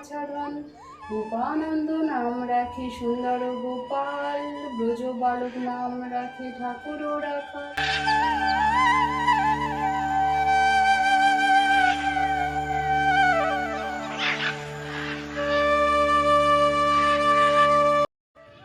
যশোদা গোপানন্দ নাম রাখি নাম রাখে সুন্দর গোপাল। ব্রজ বালক নাম রাখে ঠাকুর রাখা।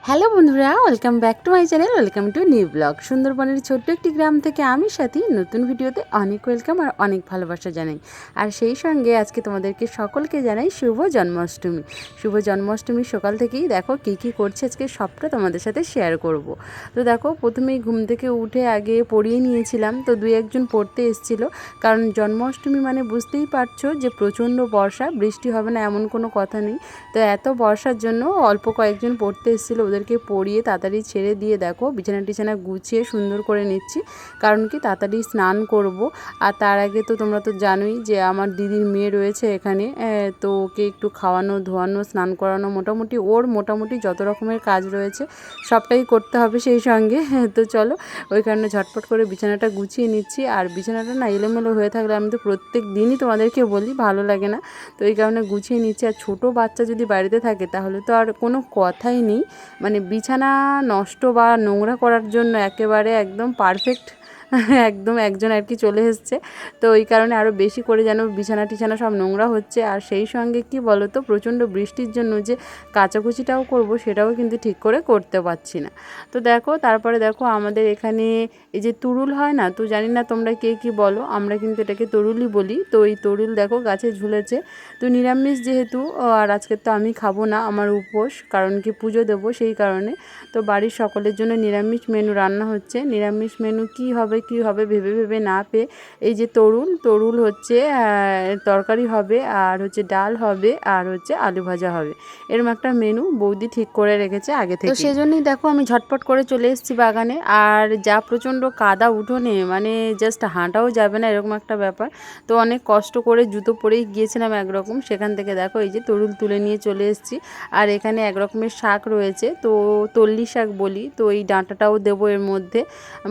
হ্যালো বন্ধুরা welcome back to my channel welcome to new blog সুন্দরবনের ছোট্ট একটি গ্রাম থেকে আমি সাথী, নতুন ভিডিওতে অনেক ওয়েলকাম আর অনেক ভালোবাসা জানাই। আর সেই সঙ্গে আজকে তোমাদেরকে সকলকে জানাই শুভ জন্মাষ্টমী। শুভ জন্মাষ্টমী সকাল থেকেই দেখো কী কী করছে, আজকে সবটা তোমাদের সাথে শেয়ার করব। তো দেখো, প্রথমেই ঘুম থেকে উঠে আগে পড়িয়ে নিয়েছিলাম, তো দুই একজন পড়তে এসেছিল। কারণ জন্মাষ্টমী মানে বুঝতেই পারছ যে প্রচণ্ড বর্ষা, বৃষ্টি হবে না এমন কোনো কথা নেই। তো এত বর্ষার জন্য অল্প কয়েকজন পড়তে এসেছিল ওদেরকে পড়িয়ে তাড়াতাড়ি ছেড়ে দিয়ে দেখো, বিছানা টিছানা গুছিয়ে সুন্দর করে নিচ্ছি। কারণ কি? তাড়াতাড়ি স্নান করব। আর তার আগে তো তোমরা তো জানোই যে আমার দিদির মেয়ে রয়েছে এখানে। তো ওকে একটু খাওয়ানো, ধোয়ানো, স্নান করানো মোটামুটি ওর মোটামুটি যত রকমের কাজ রয়েছে সবটাই করতে হবে সেই সঙ্গে। তো চলো, ওই কারণে ঝটপট করে বিছানাটা গুছিয়ে নিচ্ছি। আর বিছানাটা না এলোমেলো হয়ে থাকলে আমি তো প্রত্যেক দিনই তোমাদেরকে বলি, ভালো লাগে না। তো এই কারণে গুছিয়ে নিচ্ছি। আর ছোটো বাচ্চা যদি বাড়িতে থাকে তাহলে তো আর কোনো কথাই নেই। মানে বিছানা নষ্ট বা নোংরা করার জন্য একেবারে একদম পারফেক্ট একদম একজন আর কি চলে এসছে। তো ওই কারণে আরও বেশি করে যেন বিছানা টিছানা সব নোংরা হচ্ছে। আর সেই সঙ্গে কি বলো তো প্রচণ্ড বৃষ্টির জন্য যে কাচাকুচিটাও করব, সেটাও কিন্তু ঠিক করে করতে পারছি না। তো দেখো, তারপরে দেখো আমাদের এখানে এই যে তুরুল হয় না, তো জানি না তোমরা কে কি বলো, আমরা কিন্তু এটাকে তরুলই বলি। তো এই তরুল দেখো গাছে ঝুলেছে। তো নিরামিষ যেহেতু আর আজকে তো আমি খাব না, আমার উপোস, কারণ কি পুজো দেবো সেই কারণে। তো বাড়ির সকলের জন্য নিরামিষ মেনু রান্না হচ্ছে। নিরামিষ মেনু কি হবে কি হবে ভেবে ভেবে না পেয়ে। এই যে তরুল তরুল হচ্ছে তরকারি হবে আর হচ্ছে ডাল হবে আর হচ্ছে আলু ভাজা হবে। এরকম একটা মেনু বৌদি ঠিক করে রেখেছে আগে থেকে তো সেজন্যই দেখো আমি ঝটপট করে চলে এসেছি বাগানে আর যা প্রচণ্ড কাদা উঠোনে মানে জাস্ট হাঁটাও যাবে না এরকম একটা ব্যাপার। তো অনেক কষ্ট করে জুতো পরেই গিয়েছিলাম একরকম সেখান থেকে দেখো এই যে তরুল তুলে নিয়ে চলে এসেছি। আর এখানে এক রকমের শাক রয়েছে তো তল্লি শাক বলি তো এই ডাঁটাটাও দেবো এর মধ্যে।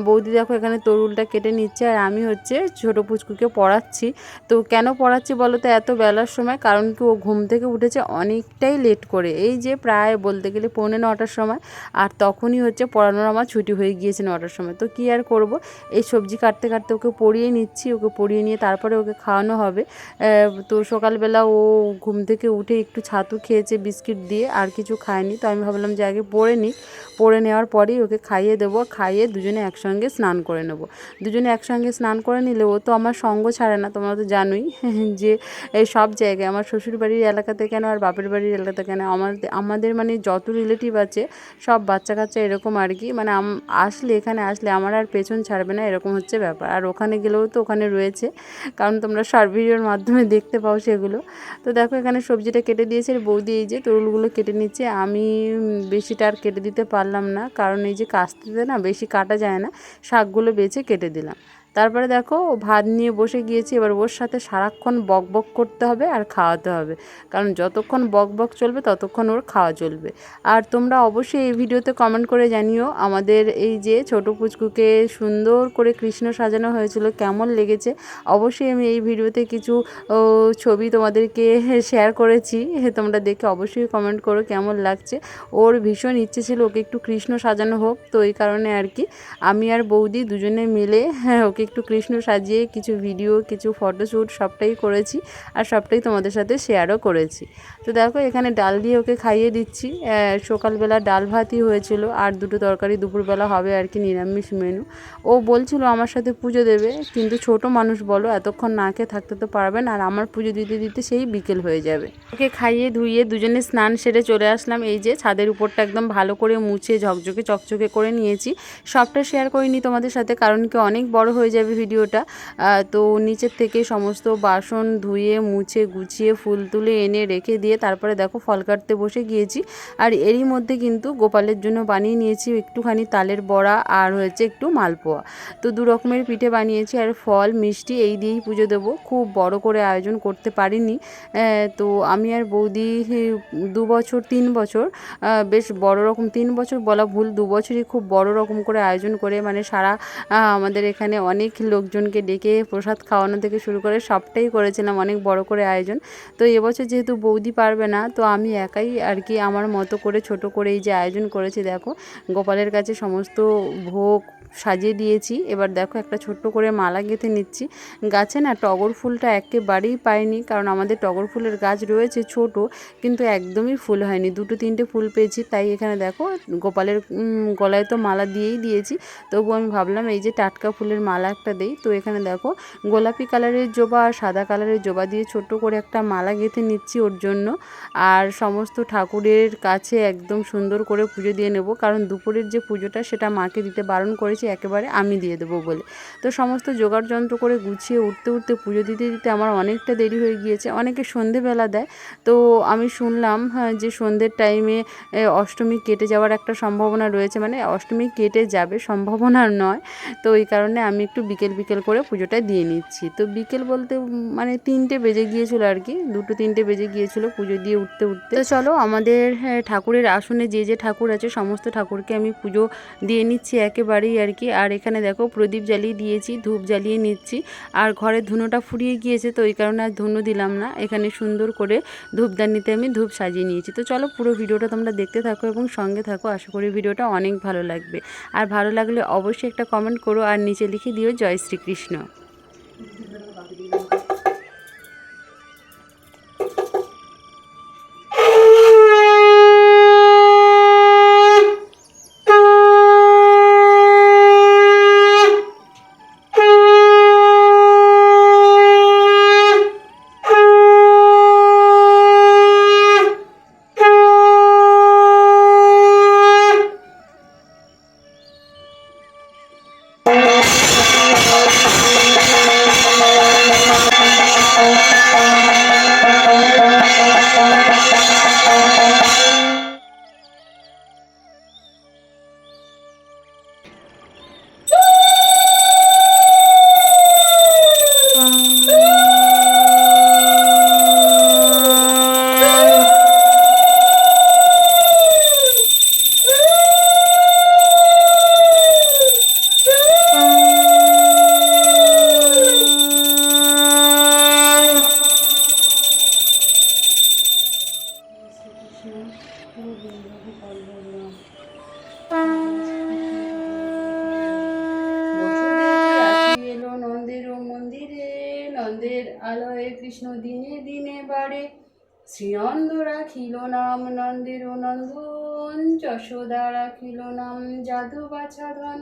বৌদি দেখো এখানে তরুলটা কেটে নিচ্ছে আর আমি হচ্ছে ছোটো পুচকুকে পড়াচ্ছি। তো কেন পড়াচ্ছি বলো তো? এত বেলার সময়, কারণ কি ও ঘুম থেকে উঠেছে অনেকটাই লেট করে। এই যে প্রায় বলতে গেলে পৌনে নটার সময়, আর তখনই হচ্ছে পড়ানোর আমার ছুটি হয়ে গিয়েছে নটার সময়। তো কী আর করব? এই সবজি কাটতে কাটতে ওকে পড়িয়ে নিচ্ছি, ওকে পড়িয়ে নিয়ে তারপরে ওকে খাওয়ানো হবে। তো সকালবেলা ও ঘুম থেকে উঠে একটু ছাতু খেয়েছে, বিস্কিট দিয়ে আর কিছু খায়নি। তো আমি ভাবলাম যে আগে পড়ে নিই। পড়ে নেওয়ার পরেই ওকে খাইয়ে দেবো, খাইয়ে দুজনে একসঙ্গে স্নান করে নেব। দুজনে একসঙ্গে স্নান করে নিলে ও তো আমার সঙ্গ ছাড়ে না, তোমরা তো জানোই যে এই সব জায়গায় আমার শ্বশুর বাড়ির এলাকাতে কেন আর বাপের বাড়ির এলাকাতে কেন? আমাদের আমাদের মানে যত রিলেটিভ আছে, সব বাচ্চা কাচ্চা এরকম আর কি। মানে আসলে, এখানে আসলে আমার আর পেছন ছাড়বে না, এরকম হচ্ছে ব্যাপার। আর ওখানে গেলেও তো ওখানে রয়েছে, কারণ তোমরা শর্ট ভিডিওর মাধ্যমে দেখতে পাও সেগুলো। তো দেখো, এখানে সবজিটা কেটে দিয়েছে বৌদি এই যে তরুলগুলো কেটে নিচ্ছে। আমি বেশিটা আর কেটে দিতে পারলাম না, কারণ এই যে কাস্তিতে না, বেশি কাটা যায় না, শাকগুলো বেছে কেটে দিলাম। তারপরে দেখো ভাত নিয়ে বসে গিয়েছি, এবার ওর সাথে সারাক্ষণ বক বক করতে হবে আর খাওয়াতে হবে। কারণ যতক্ষণ বক বক চলবে, ততক্ষণ ওর খাওয়া চলবে। আর তোমরা অবশ্যই এই ভিডিওতে কমেন্ট করে জানিও আমাদের এই যে ছোট পুচকুকে সুন্দর করে কৃষ্ণ সাজানো হয়েছিল, কেমন লেগেছে। অবশ্যই আমি এই ভিডিওতে কিছু ছবি তোমাদেরকে শেয়ার করেছি। তোমরা দেখে অবশ্যই কমেন্ট করো কেমন লাগছে। ওর ভীষণ ইচ্ছে ছিল ওকে একটু কৃষ্ণ সাজানো হোক, তো এই কারণে আর কি। আমি আর বৌদি দুজনে মিলে ওকে একটু কৃষ্ণ সাজিয়ে কিছু ভিডিও কিছু ফটোশ্যুট সবটাই করেছি আর সবটাই তোমাদের সাথে শেয়ারও করেছি। তো দেখো, এখানে ডাল দিয়ে ওকে খাইয়ে দিচ্ছি। সকালবেলা ডাল ভাতই হয়েছিল আর দুটো তরকারি দুপুরবেলা হবে আর কি, নিরামিষ মেনু ও বলছিল আমার সাথে পুজো দেবে, কিন্তু ছোট মানুষ বলো, এতক্ষণ না খেয়ে থাকতে তো পারবেন আর আমার পুজো দিতে দিতে সেই বিকেল হয়ে যাবে। ওকে খাইয়ে ধুইয়ে দুজনে স্নান সেরে চলে আসলাম। এই যে ছাদের উপরটা একদম ভালো করে মুছে ঝকঝকে চকচকে করে নিয়েছি। সবটা শেয়ার করিনি তোমাদের সাথে, কারণ কি অনেক বড় হয়ে যাবে ভিডিওটা। তো নিচের থেকে সমস্ত বাসন ধুয়ে, মুছে, গুছিয়ে, ফুল তুলে এনে রেখে দিয়ে তারপরে দেখো ফল কাটতে বসে গিয়েছি। আর এরই মধ্যে কিন্তু গোপালের জন্য বানিয়ে নিয়েছি একটুখানি তালের বড়া আর হয়েছে একটু মালপোয়া। তো দু রকমের পিঠে বানিয়েছি আর ফল, মিষ্টি এই দিয়েই পুজো দেবো। খুব বড় করে আয়োজন করতে পারিনি। তো আমি আর বৌদি দু বছর, তিন বছর বেশ বড় রকম, তিন বছর বলা ভুল, দু বছরই খুব বড় রকম করে আয়োজন করে মানে সারা আমাদের এখানে অনেক অনেক লোকজনকে ডেকে প্রসাদ খাওয়ানো থেকে শুরু করে সবটাই করেছিলাম, অনেক বড় করে আয়োজন। তো এবছর যেহেতু বৌদি পারবে না, তো আমি একাই আর কি আমার মতো করে, ছোট করে এই যে আয়োজন করেছি, দেখো, গোপালের কাছে সমস্ত ভোগ সাজিয়ে দিয়েছি। এবার দেখো, একটা ছোট্ট করে মালা গেঁথে নিচ্ছি। গাছে না টগর ফুলটা একেবারেই পাইনি, কারণ আমাদের টগর ফুলের গাছ রয়েছে ছোট, কিন্তু একদমই ফুল হয়নি। দুটো তিনটে ফুল পেয়েছি, তাই এখানে দেখো, গোপালের গলায় তো মালা দিয়েই দিয়েছি। তবু আমি ভাবলাম, এই যে টাটকা ফুলের মালা একটা দেই। তো এখানে দেখো গোলাপি কালারের জবা আর সাদা কালারের জবা দিয়ে ছোট্ট করে একটা মালা গেঁথে নিচ্ছি ওর জন্য। আর সমস্ত ঠাকুরের কাছে একদম সুন্দর করে পুজো দিয়ে নেব। কারণ দুপুরের যে পুজোটা সেটা মাকে দিতে বারণ করেছি একেবারে আমি দিয়ে দেবো বলে। তো সমস্ত জোগাড় যন্ত্র করে গুছিয়ে উঠতে উঠতে পুজো দিতে দিতে আমার অনেকটা দেরি হয়ে গিয়েছে। অনেকে সন্ধেবেলা দেয়। তো আমি শুনলাম হ্যাঁ, যে সন্ধ্যের টাইমে অষ্টমী কেটে যাওয়ার একটা সম্ভাবনা রয়েছে। মানে অষ্টমী কেটে যাবে সম্ভাবনা নয়। তো এই কারণে আমি একটু বিকেল বিকেল করে পুজোটা দিয়ে নিচ্ছি। তো বিকেল বলতে মানে তিনটে বেজে গিয়েছিল আর কি দুটো তিনটে বেজে গিয়েছিল পুজো দিয়ে উঠতে উঠতে। তো চলো আমাদের হ্যাঁ, ঠাকুরের আসনে যে যে ঠাকুর আছে সমস্ত ঠাকুরকে আমি পুজো দিয়ে নিচ্ছি একেবারেই আর কি। আর এখানে দেখো প্রদীপ জ্বালিয়ে দিয়েছি ধূপ জ্বালিয়ে নিচ্ছি। আর ঘরে ধুনোটা ফুরিয়ে গিয়েছে তো ওই কারণে আর ধুনো দিলাম না। এখানে সুন্দর করে ধূপদানিতে আমি ধূপ সাজিয়ে নিয়েছি। তো চলো পুরো ভিডিওটা তোমরা দেখতে থাকো এবং সঙ্গে থাকো। আশা করি ভিডিওটা অনেক ভালো লাগবে। আর ভালো লাগলে অবশ্যই একটা কমেন্ট করো আর নিচে লিখে দিও জয় শ্রীকৃষ্ণ। এলো নন্দের মন্দিরে নন্দের আলয়ে কৃষ্ণ দিনে দিনে বাড়ে শ্রীনন্দ রাখিল নাম নন্দের নন্দন যশোদা রাখিল নাম যাদু বাছাধন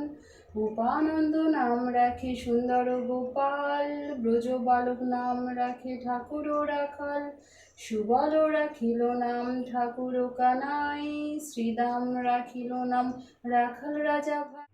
উপানন্দ নাম রাখে সুন্দর গোপাল, ব্রজ বালক নাম রাখে ঠাকুর রাখাল, সুবল রাখিল নাম ঠাকুর কানাই, শ্রীদাম রাখিল নাম রাখাল রাজা ভাই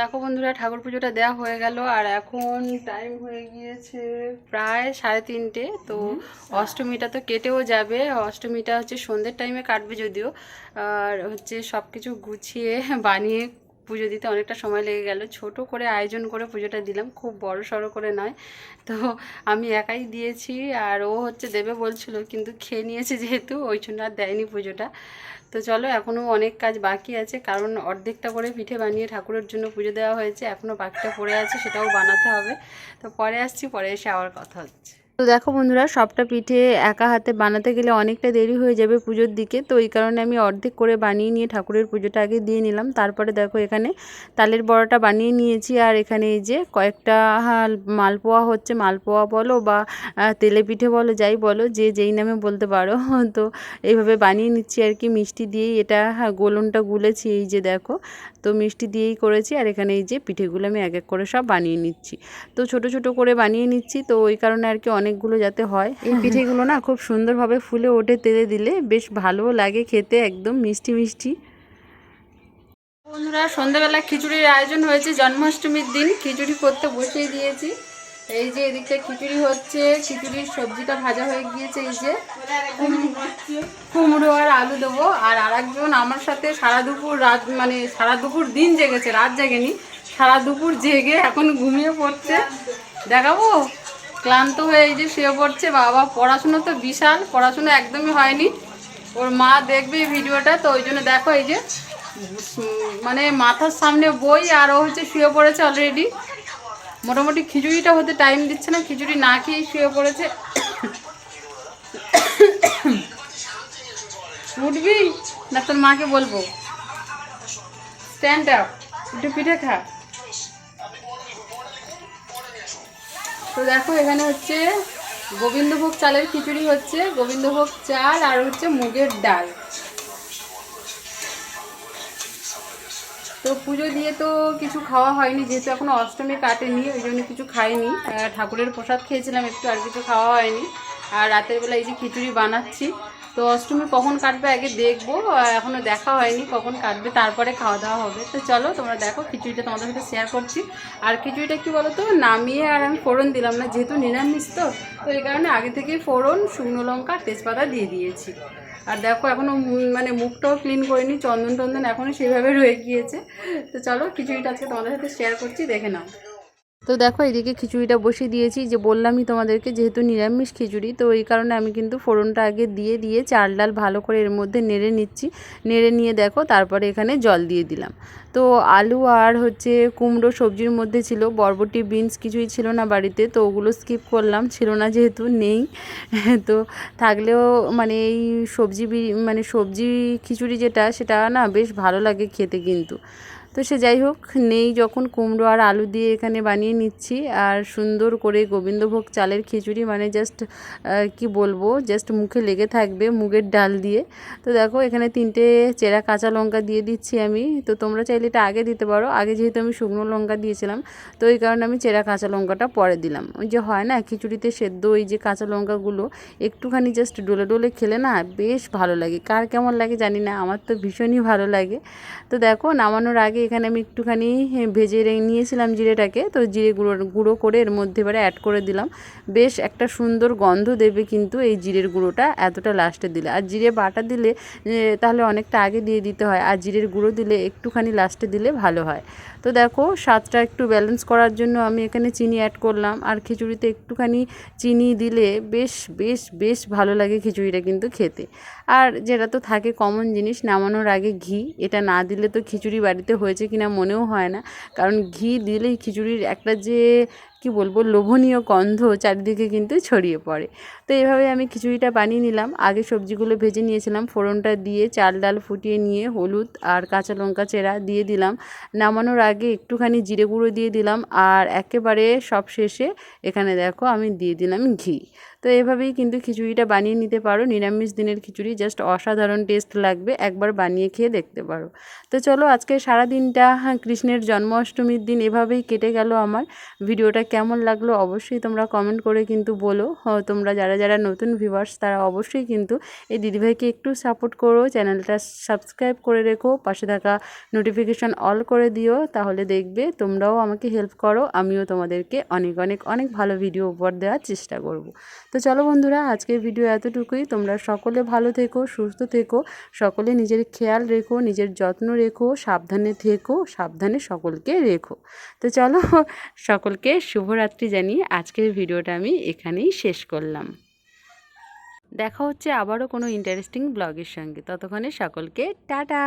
দেখো বন্ধুরা ঠাকুর পুজোটা দেওয়া হয়ে গেল আর এখন টাইম হয়ে গিয়েছে প্রায় সাড়ে তিনটে তো অষ্টমীটা তো কেটেও যাবে। অষ্টমীটা হচ্ছে সন্ধ্যের টাইমে কাটবে যদিও। আর হচ্ছে সব কিছু গুছিয়ে বানিয়ে পুজো দিতে অনেকটা সময় লেগে গেল। ছোট করে আয়োজন করে পুজোটা দিলাম, খুব বড় সড়ো করে নয়। তো আমি একাই দিয়েছি আর ও হচ্ছে দেবে বলছিল, কিন্তু খেয়ে নিয়েছে যেহেতু, ওই জন্য আর দেয়নি পুজোটা। তো চলো, এখনও অনেক কাজ বাকি আছে, কারণ অর্ধেকটা করে পিঠে বানিয়ে ঠাকুরের জন্য পুজো দেওয়া হয়েছে, এখনও বাকিটা পড়ে আছে, সেটাও বানাতে হবে। তো পরে আসছি, পরে এসে আবার কথা হচ্ছে। তো দেখো বন্ধুরা, সবটা পিঠে একা হাতে বানাতে গেলে অনেকটা দেরি হয়ে যাবে পুজোর দিকে। তো এই কারণে আমি অর্ধেক করে বানিয়ে নিয়ে ঠাকুরের পুজোটা আগে দিয়ে নিলাম। তারপরে দেখো এখানে তালের বড়াটা বানিয়ে নিয়েছি। আর এখানে এই যে কয়েকটা মালপোয়া হচ্ছে, মালপোয়া বলো বা তেলে পিঠে বলো, যাই বলো, যে যেই নামে বলতে পারো। তো এইভাবে বানিয়ে নিচ্ছি আর কি, মিষ্টি দিয়েই এটা হ্যাঁ গোলনটা গুলেছি এই যে দেখো। তো মিষ্টি দিয়েই করেছি। আর এখানে এই যে পিঠেগুলো আমি এক এক করে সব বানিয়ে নিচ্ছি। তো ছোট ছোট করে বানিয়ে নিচ্ছি। তো ওই কারণে আর কি অনেকগুলো যাতে হয়। এই পিঠেগুলো না খুব সুন্দরভাবে ফুলে ওঠে, তেলে দিলে বেশ ভালোও লাগে খেতে, একদম মিষ্টি মিষ্টি। বন্ধুরা, সন্ধ্যাবেলা খিচুড়ির আয়োজন হয়েছে, জন্মাষ্টমীর দিন। খিচুড়ি করতে বসিয়ে দিয়েছি। এই যে এদিকটা খিচুড়ি হচ্ছে, খিচুড়ির সবজিটা ভাজা হয়ে গিয়েছে, এই যে কুমড়ো আর আলু দেবো। আর আরেকজন আমার সাথে সারা দুপুর রাত মানে সারা দুপুর দিন জেগেছে, রাত জেগেনি, সারা দুপুর জেগে এখন ঘুমিয়ে পড়ছে। দেখাবো? ক্লান্ত হয়ে এই যে শুয়ে পড়ছে, বাবা, পড়াশুনো তো বিশাল, পড়াশুনো একদমই হয়নি। ওর মা দেখবে ভিডিওটা, তো ওই জন্য দেখো এই যে মানে মাথার সামনে বই আর ও হচ্ছে শুয়ে পড়েছে অলরেডি মোটামুটি খিচুড়িটা হতে টাইম দিচ্ছে না, খিচুড়ি না খেয়েই শুয়ে পড়েছে। উঠবি? না তোর মাকে বলব। স্ট্যান্ড আপ একটু পিঠে খা। তো দেখো এখানে হচ্ছে গোবিন্দভোগ চালের খিচুড়ি হচ্ছে, গোবিন্দভোগ চাল আর হচ্ছে মুগের ডাল। তো পুজো দিয়ে তো কিছু খাওয়া হয়নি, যেহেতু এখনও অষ্টমী কাটেনি, ওই জন্য কিছু খাইনি। ঠাকুরের প্রসাদ খেয়েছিলাম, একটু আর কিছু খাওয়া হয়নি। আর রাতের বেলা এই যে খিচুড়ি বানাচ্ছি তো অষ্টমী কখন কাটবে আগে দেখব আহ, এখনও দেখা হয়নি কখন কাটবে তারপরে খাওয়া দাওয়া হবে। তো চলো তোমরা দেখো খিচুড়িটা তোমাদের সাথে শেয়ার করছি। আর খিচুড়িটা কি বলো তো নামিয়ে আর আমি ফোড়ন দিলাম না যেহেতু নিরামিষ তো তো এই কারণে আগে থেকেই ফোড়ন শুকনো লঙ্কা তেজপাতা দিয়ে দিয়েছি। আর দেখো এখনও মানে মুখটাও ক্লিন করিনি চন্দন টন্দন এখনও সেইভাবে রয়ে গিয়েছে। তো চলো খিচুড়িটা আজকে তোমাদের সাথে শেয়ার করছি দেখে নাও। তো দেখো, এদিকে খিচুড়িটা বসিয়ে দিয়েছি। যে বললামই তোমাদেরকে, যেহেতু নিরামিষ খিচুড়ি, তো এই কারণে আমি কিন্তু ফোড়নটা আগে দিয়ে দিয়ে চাল ডাল ভালো করে এর মধ্যে নেড়ে নিচ্ছি। নেড়ে নিয়ে দেখো, তারপরে এখানে জল দিয়ে দিলাম। তো আলু আর হচ্ছে কুমড়ো সবজির মধ্যে ছিল, বরবটি, বিনস কিছুই ছিল না বাড়িতে, তো ওগুলো স্কিপ করলাম। ছিল না যেহেতু, নেই। তো থাকলেও মানে এই সবজি মানে সবজি খিচুড়ি যেটা, সেটা না বেশ ভালো লাগে খেতে কিন্তু। তো সে যাই হোক, নেই যখন, কুমড়ো আর আলু দিয়ে এখানে বানিয়ে নিচ্ছি। আর সুন্দর করে গোবিন্দভোগ চালের খিচুড়ি মানে জাস্ট কি বলব জাস্ট মুখে লেগে থাকবে মুগের ডাল দিয়ে। তো দেখো, এখানে তিনটে চেরা কাঁচা লঙ্কা দিয়ে দিচ্ছি আমি। তো তোমরা চাইলে এটা আগে দিতে পারো। আগে যেহেতু আমি শুকনো লঙ্কা দিয়েছিলাম, তো এই কারণে আমি চেরা কাঁচা লঙ্কাটা পরে দিলাম। ওই যে হয় না, খিচুড়িতে সেদ্ধ ওই যে কাঁচা লঙ্কাগুলো, একটুখানি জাস্ট ডোলে ডোলে খেলে না বেশ ভালো লাগে। কার কেমন লাগে জানি না, আমার তো ভীষণই ভালো লাগে। তো দেখো, নামানোর আগে এখানে আমি একটুখানি ভেজে নিয়েছিলাম জিরেটাকে। তো জিরে গুঁড়ো গুঁড়ো করে এর মধ্যে এবারে অ্যাড করে দিলাম। বেশ একটা সুন্দর গন্ধ দেবে কিন্তু এই জিরের গুঁড়োটা এতটা লাস্টে দিলে। আর জিরে বাটা দিলে তাহলে অনেকটা আগে দিয়ে দিতে হয়। আর জিরের গুঁড়ো দিলে একটুখানি লাস্টে দিলে ভালো হয়। তো দেখো, স্বাদটা একটু ব্যালেন্স করার জন্য আমি এখানে চিনি অ্যাড করলাম। আর খিচুড়িতে একটুখানি চিনি দিলে বেশ বেশ বেশ ভালো লাগে খিচুড়িটা কিন্তু খেতে। আর যেটা তো থাকে কমন জিনিস, নামানোর আগে ঘি। এটা না দিলে তো খিচুড়ি বাড়িতে হয়েছে কিনা মনেও হয় না। কারণ ঘি দিলেই খিচুড়ির একটা যে, কি বলব, লোভনীয় গন্ধ চারিদিকে কিন্তু ছড়িয়ে পড়ে। তো এইভাবে আমি খিচুড়িটা বানিয়ে নিলাম। আগে সবজিগুলো ভেজে নিয়েছিলাম। ফোড়নটা দিয়ে চাল ডাল ফুটিয়ে নিয়ে হলুদ আর কাঁচা লঙ্কা চেরা দিয়ে দিলাম। নামানোর আগে একটুখানি জিরে গুঁড়ো দিয়ে দিলাম আর একেবারে সব শেষে এখানে দেখো আমি দিয়ে দিলাম ঘি। তো এভাবেই কিন্তু খিচুড়িটা বানিয়ে নিতে পারো। নিরামিষ দিনের খিচুড়ি জাস্ট অসাধারণ টেস্ট লাগবে। একবার বানিয়ে খেয়ে দেখতে পারো। তো চলো আজকে সারা দিনটা হ্যাঁ, কৃষ্ণের জন্মাষ্টমীর দিন এভাবেই কেটে গেল আমার। ভিডিওটা কেমন লাগল অবশ্যই তোমরা কমেন্ট করে কিন্তু বলো। তোমরা যারা যারা নতুন ভিউয়ার্স তারা অবশ্যই কিন্তু এই দিদিভাইকে একটু সাপোর্ট করো। চ্যানেলটা সাবস্ক্রাইব করে রেখো, পাশে থাকা নোটিফিকেশান অল করে দিও, তাহলে দেখবে তোমরাও আমাকে হেল্প করো। আমিও তোমাদেরকে অনেক অনেক অনেক ভালো ভিডিও উপহার দেওয়ার চেষ্টা করব। তো চলো বন্ধুরা, আজকের ভিডিও এতটুকুই। তোমরা সকলে ভালো থেকো, সুস্থ থেকো, সকলে নিজের খেয়াল রেখো, নিজের যত্ন রেখো, সাবধানে থেকো, সাবধানে সকলকে রেখো। তো চলো, সকলকে শুভরাত্রি জানিয়ে আজকের ভিডিওটা আমি এখানেই শেষ করলাম। দেখা হচ্ছে আবারও কোনো ইন্টারেস্টিং ব্লগের সঙ্গে। ততক্ষণে সকলকে টাটা!